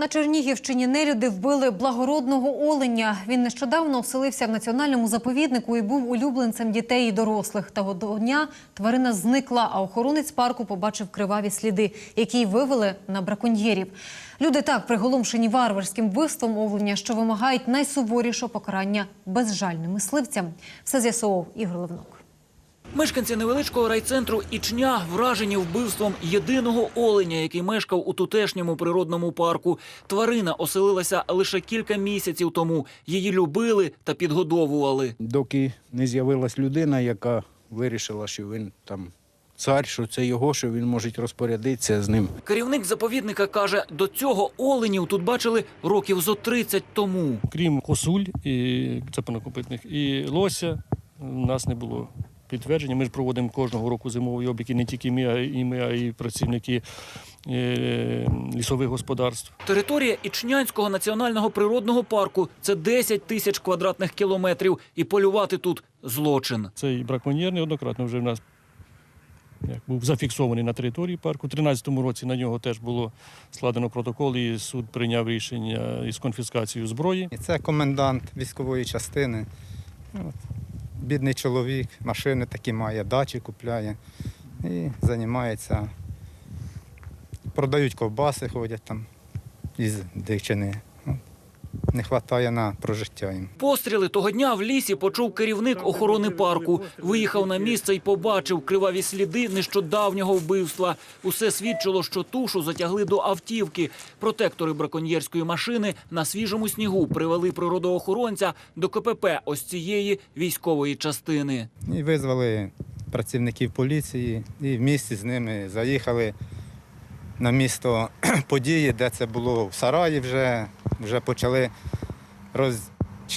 На Чернігівщині нелюди вбили благородного оленя. Він нещодавно оселився в національному заповіднику і був улюбленцем дітей і дорослих. Того дня тварина зникла, а охоронець парку побачив криваві сліди, які вивели на браконьєрів. Люди так приголомшені варварським вбивством оленя, що вимагають найсуворішого покарання безжальним мисливцям. Все з'ясовував Ігор Левнок. Мешканці невеличкого райцентру Ічня вражені вбивством єдиного оленя, який мешкав у тутешньому природному парку. Тварина оселилася лише кілька місяців тому. Її любили та підгодовували. доки не з'явилась людина, яка вирішила, що він там цар, що це його, що він може розпорядитися з ним. Керівник заповідника каже, до цього оленів тут бачили років зо 30 тому. Крім косуль і цепанокопитних і лося, у нас не було підтвердження. Ми ж проводимо кожного року зимовий обіг, і не тільки ми, а і ми, а і працівники е, лісових господарств. Територія Ічнянського національного природного парку це 10 тисяч квадратних кілометрів, і полювати тут злочин. Цей браконьєр неоднократно вже в нас як, був зафіксований на території парку. У 2013 році на нього теж було складено протокол, і суд прийняв рішення із конфіскацією зброї. І це комендант військової частини. Бідний чоловік, машини такі має, дачі купляє і займається. Продають ковбаси, ходять там із дичини. Не вистачає на прожиття їм. Постріли того дня в лісі почув керівник охорони парку. Виїхав на місце і побачив криваві сліди нещодавнього вбивства. Усе свідчило, що тушу затягли до автівки. Протектори браконьєрської машини на свіжому снігу привели природоохоронця до КПП ось цієї військової частини. І визвали працівників поліції і в місті з ними заїхали на місто події, де це було в Сараї вже, вже почали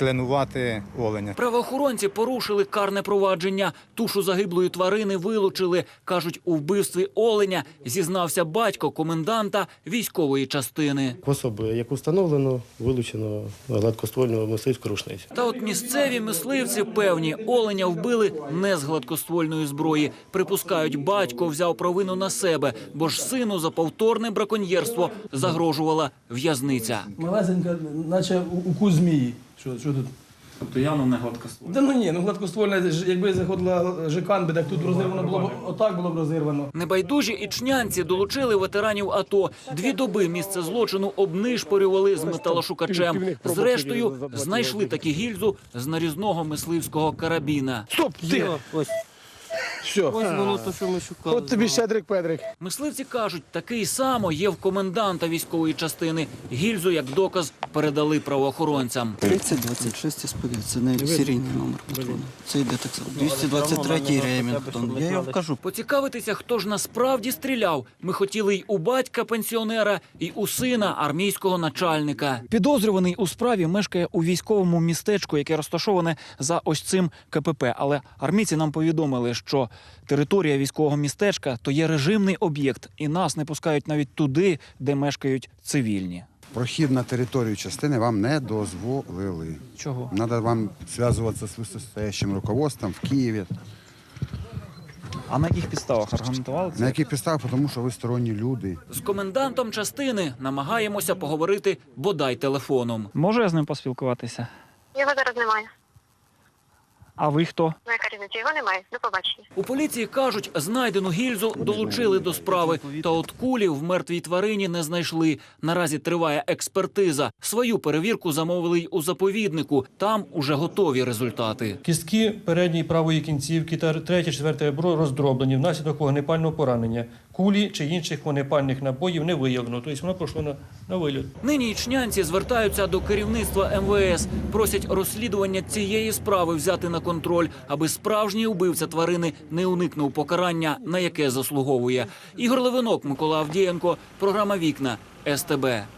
розчленувати оленя. Правоохоронці порушили карне провадження. Тушу загиблої тварини вилучили. Кажуть, у вбивстві оленя зізнався батько коменданта військової частини. Особи, як установлено, вилучено гладкоствольну мисливську рушницю. Та от місцеві мисливці певні, оленя вбили не з гладкоствольної зброї. Припускають, батько взяв провину на себе, бо ж сину за повторне браконьєрство загрожувала в'язниця. Малесенька, наче у- укус змії. Що, що тут? Тобто явно не гладкоствольна. Да ну ні, ну гладкоствольна, ж- якби заходила жикан, би так тут розірвано було б, отак було б розірвано. Небайдужі ічнянці долучили ветеранів АТО. Дві доби місце злочину обнишпорювали з металошукачем. Зрештою, знайшли таки гільзу з нарізного мисливського карабіна. Стоп, ти! Ось, Все. ось воно то, що ми шукали. От тобі Щедрик Педрик. Мисливці кажуть, такий само є в коменданта військової частини. Гільзу як доказ передали правоохоронцям. 3026 СПГ, це не серійний номер патрону. Це йде так само. 223 Ремінгтон. Я його вкажу. Поцікавитися, хто ж насправді стріляв. Ми хотіли й у батька пенсіонера, і у сина армійського начальника. Підозрюваний у справі мешкає у військовому містечку, яке розташоване за ось цим КПП. Але армійці нам повідомили, що територія військового містечка то є режимний об'єкт, і нас не пускають навіть туди, де мешкають цивільні. Прохід на територію частини вам не дозволили. Чого? Надо вам зв'язуватися з висостоящим руководством в Києві. А на яких підставах аргументували На яких підставах? Тому що ви сторонні люди. З комендантом частини намагаємося поговорити бодай телефоном. Можу я з ним поспілкуватися? Його зараз немає. А ви хто? Ну, яка різниця? Його немає. До побачення. У поліції кажуть, знайдену гільзу долучили до справи. Та от кулі в мертвій тварині не знайшли. Наразі триває експертиза. Свою перевірку замовили й у заповіднику. Там уже готові результати. Кістки передньої правої кінцівки та третє, четверте ребро роздроблені внаслідок вогнепального поранення. Кулі чи інших вогнепальних набоїв не виявлено. Тобто воно пройшло на, на виліт. Нині ічнянці звертаються до керівництва МВС, просять розслідування цієї справи взяти на контроль, аби справжній убивця тварини не уникнув покарання, на яке заслуговує. Ігор Левинок, Микола Авдієнко, програма Вікна СТБ.